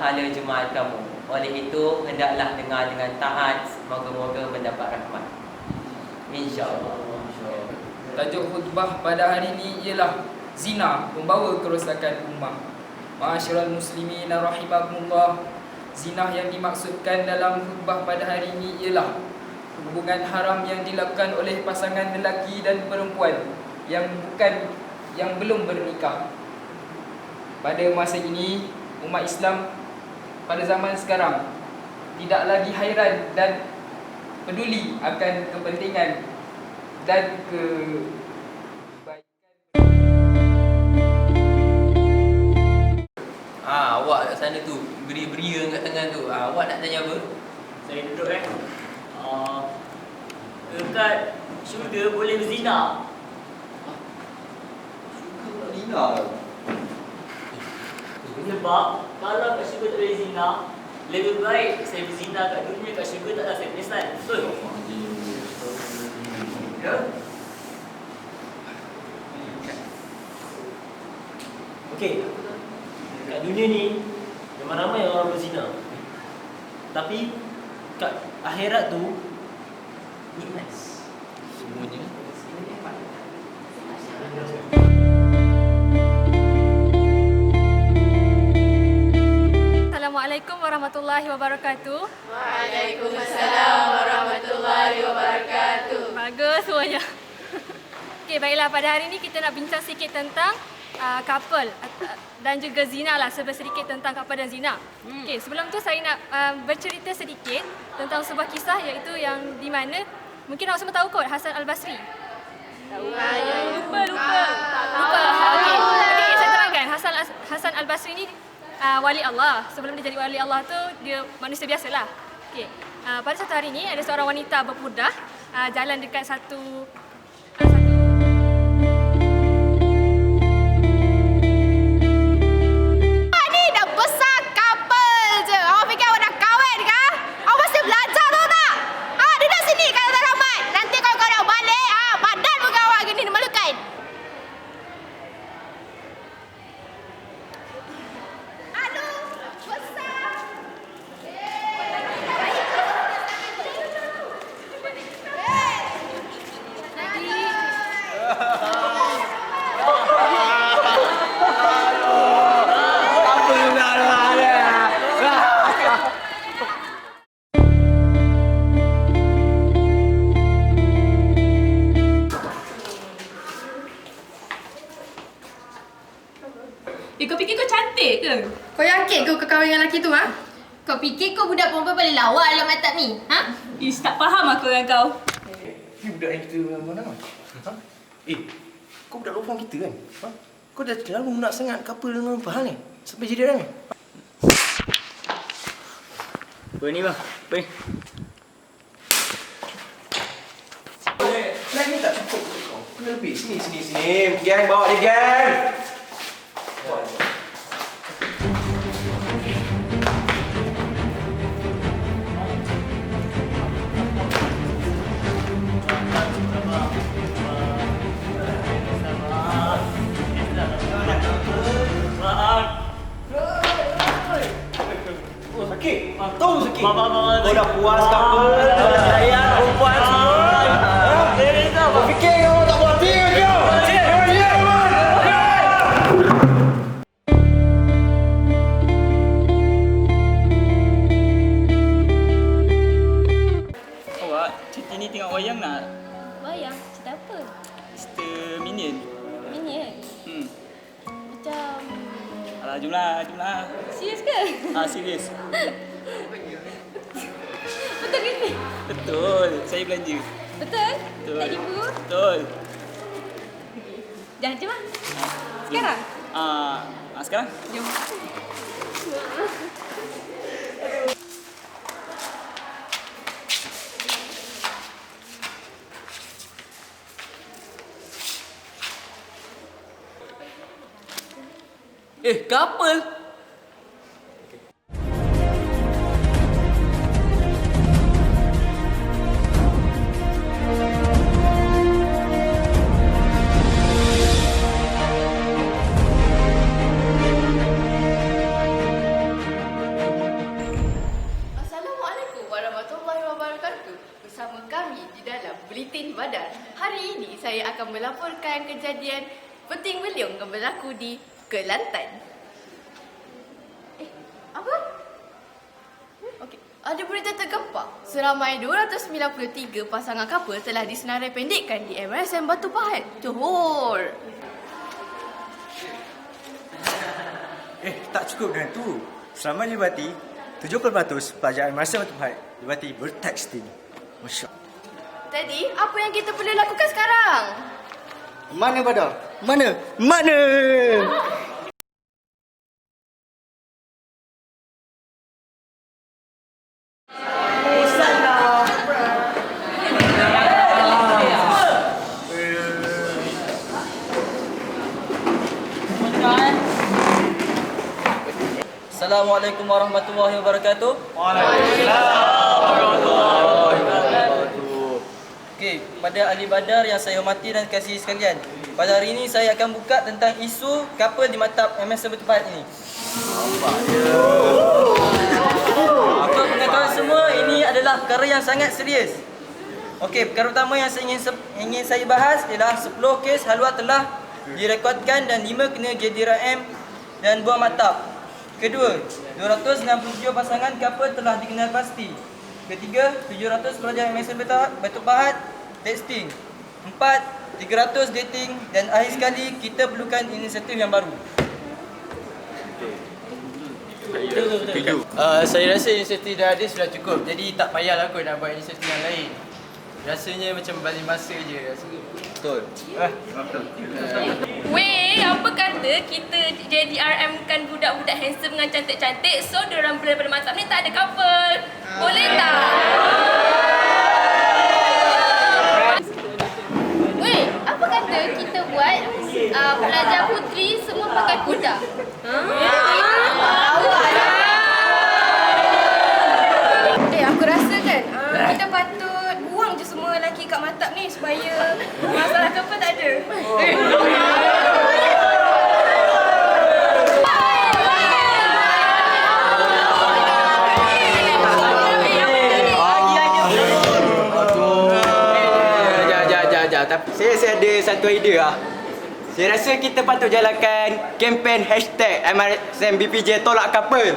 pahala jemaat kamu. Oleh itu, hendaklah dengar dengan taat. Moga-moga mendapat rahmat. InsyaAllah. Tajuk khutbah pada hari ini ialah Zina membawa kerosakan ummah Ma'asyiral muslimin rahimakumullah Zina yang dimaksudkan dalam khutbah pada hari ini ialah Hubungan haram yang dilakukan oleh pasangan lelaki dan perempuan Yang bukan, yang belum bernikah Pada masa ini, umat Islam pada zaman sekarang Tidak lagi hairan dan peduli akan kepentingan dan ke Ah, awak kat sana tu, beria-beria kat tengah tu. Ah, awak nak tanya apa? Saya duduk eh. Uh, dekat syurga boleh berzina. Sebab kalau kat syurga tak boleh zina, lebih baik saya berzina kat dunia kat syurga tak ada saya penyesan. Betul? Ya? Okey. Kat dunia ni memang ramai orang berzina. Tapi kat akhirat tu Nice. Semuanya. Warahmatullahi wabarakatuh. Waalaikumsalam warahmatullahi wabarakatuh. Bagus semuanya. Okey, baiklah pada hari ini kita nak bincang sikit tentang uh, couple uh, dan juga zina lah, sebab sedikit tentang couple dan zina. Okey, sebelum tu saya nak uh, bercerita sedikit tentang sebuah kisah iaitu yang di mana mungkin awak semua tahu kot Hasan Al-Basri. Lupa, lupa. Lupa. Okey. Okey, saya terangkan. Hasan Hasan Al-Basri ni uh, wali Allah. Sebelum dia jadi wali Allah tu dia manusia biasalah. Okey. Uh, pada satu hari ni ada seorang wanita berpudah uh, jalan dekat satu lawa dalam mata ni? Ha? Ish, tak faham aku dengan kau. Ni budak yang kita mana? Ha? Eh, kau budak lopong kita kan? Ha? Kau dah terlalu nak sangat couple dengan apa hal ni? Sampai jadi orang ni? Apa ni bang? Apa ni? Flag ni tak cukup kau. Kena lebih. Sini, sini, sini. Gang, bawa dia, gang! Bawa dia. Dah puas couple, kau dah perempuan semua. Ha? Fikir kau tak buat hati ke kau? Sini, kau sini, kau. Awak cuti ni tengok wayang nak? Bayang, cerita apa? Cerita Minion. Minyak. Hmm. Macam Alah, jumlah, jumlah. serius ke? Ah, serius. Betul ke ni? Betul. Saya belanja. Betul? Betul. Tak ibu? Betul. Jangan jom lah. Sekarang? Ah, ah sekarang? Jom. Eh, couple? Akan melaporkan kejadian penting beliung yang berlaku di Kelantan. Eh, apa? Okey. Ada berita tergempar. Seramai 293 pasangan kapal telah disenarai pendekkan di MRSM Batu Pahat, Johor. Eh, tak cukup dengan tu. Selama Libati, 70% pelajar masa Batu Pahat Libati bertekstil. Masya Jadi, apa yang kita perlu lakukan sekarang? Mana Badar? Mana? Mana? Assalamualaikum warahmatullahi wabarakatuh. Okey, pada ahli badar yang saya hormati dan kasih sekalian. Pada hari ini saya akan buka tentang isu kapal di matap MS Bertepat ini. Untuk pengetahuan semua, ini adalah perkara yang sangat serius. Okey, perkara pertama yang saya ingin ingin saya bahas ialah 10 kes haluan telah direkodkan dan 5 kena GDRM dan buang matap. Kedua, 267 pasangan kapal telah dikenal pasti. Ketiga, 700 pelajar MSN Batu Pahat testing. Empat, 300 dating dan akhir sekali kita perlukan inisiatif yang baru. Uh, saya rasa inisiatif dah ada sudah cukup. Jadi tak payahlah kot nak buat inisiatif yang lain. Rasanya macam balik masa je rasa. Betul. Ah, betul. Weh, apa kata kita jadi RM kan budak-budak handsome dengan cantik-cantik so diorang daripada mantap ni tak ada couple. Boleh tak? Uh, pelajar putri semua pakai kuda? Eh, aku rasa kan uh, kita patut buang je semua lelaki kat matap ni supaya masalah couple tak ada. Tapi saya, saya ada satu idea lah. Saya rasa kita patut jalankan kempen hashtag MRSM BPJ tolak couple.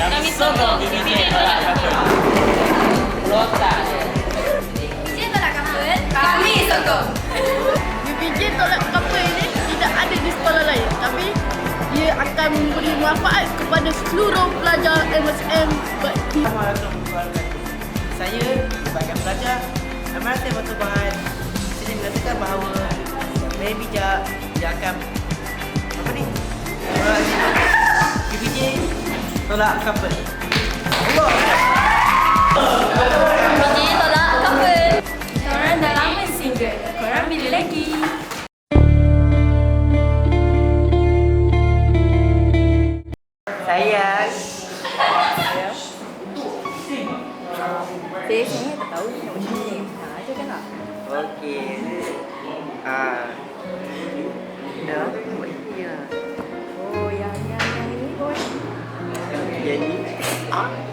Kami sokong kapal. BPJ tolak kapal. Ini tidak ada di sekolah lain tapi dia akan memberi manfaat kepada seluruh pelajar MSM Saya sebagai pelajar MRT Batu Bahan sini mengatakan bahawa yang bijak dia akan tolak couple. BPJ tolak Huh?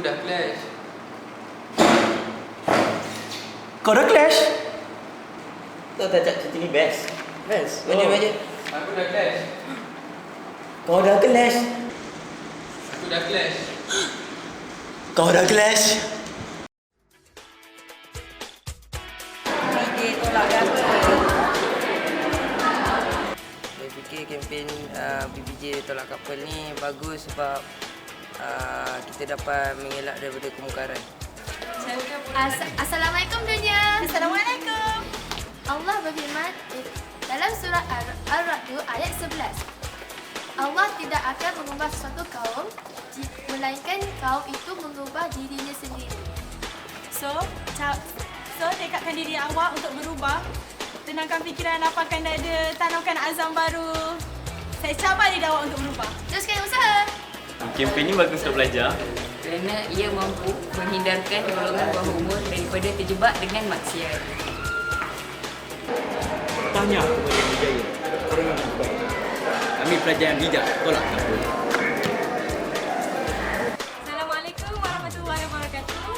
Dah clash. Kau dah clash? Kau tak cakap cerita ni best. Best. Mana Oh. Aku dah clash. Kau dah clash. Aku dah clash. Kau dah clash? BPJ tolak couple. Saya fikir kempen uh, BPJ tolak kapal ni bagus sebab uh, kita dapat mengelak daripada kemungkaran. As- Assalamualaikum dunia. Assalamualaikum. Allah berfirman dalam surah Ar-Ra'd ayat 11. Allah tidak akan mengubah suatu kaum melainkan kaum itu mengubah dirinya sendiri. So, so tekadkan diri awak untuk berubah. Tenangkan fikiran, lapangkan dada, tanamkan azam baru. Saya cabar diri awak untuk berubah. Teruskan usaha. Kempen ni bagus untuk belajar. Kerana ia mampu menghindarkan golongan bawah umur daripada terjebak dengan maksiat. Tanya kepada yang berjaya. Orang yang berbaik. Kami pelajar yang bijak, tolak couple. Assalamualaikum warahmatullahi wabarakatuh.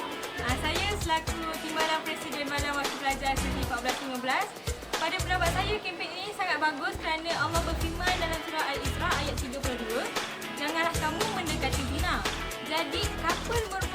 Ah, saya selaku Timbalan Presiden Malam Waktu Pelajar Seri 14-15. Pada pendapat saya, kempen ini sangat bagus kerana Allah berfirman dalam surah Al-Isra ayat 32, Janganlah kamu mendekati zina. Jadi, couple merupakan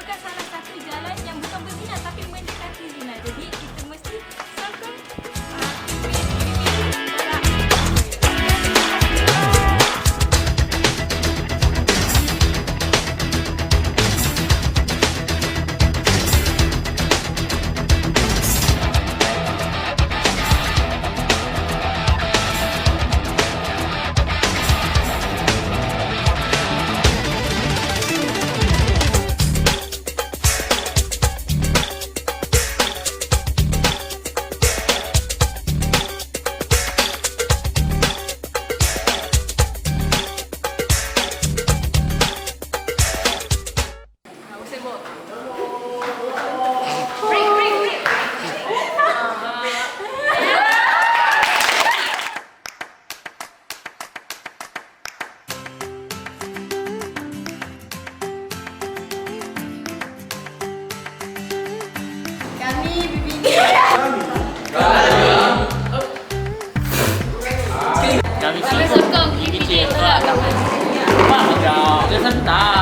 Dia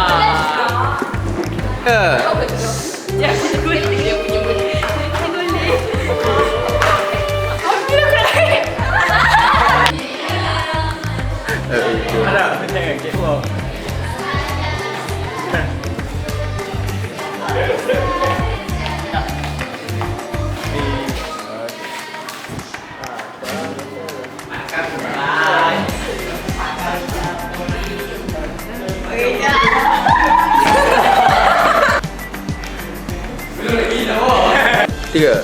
这个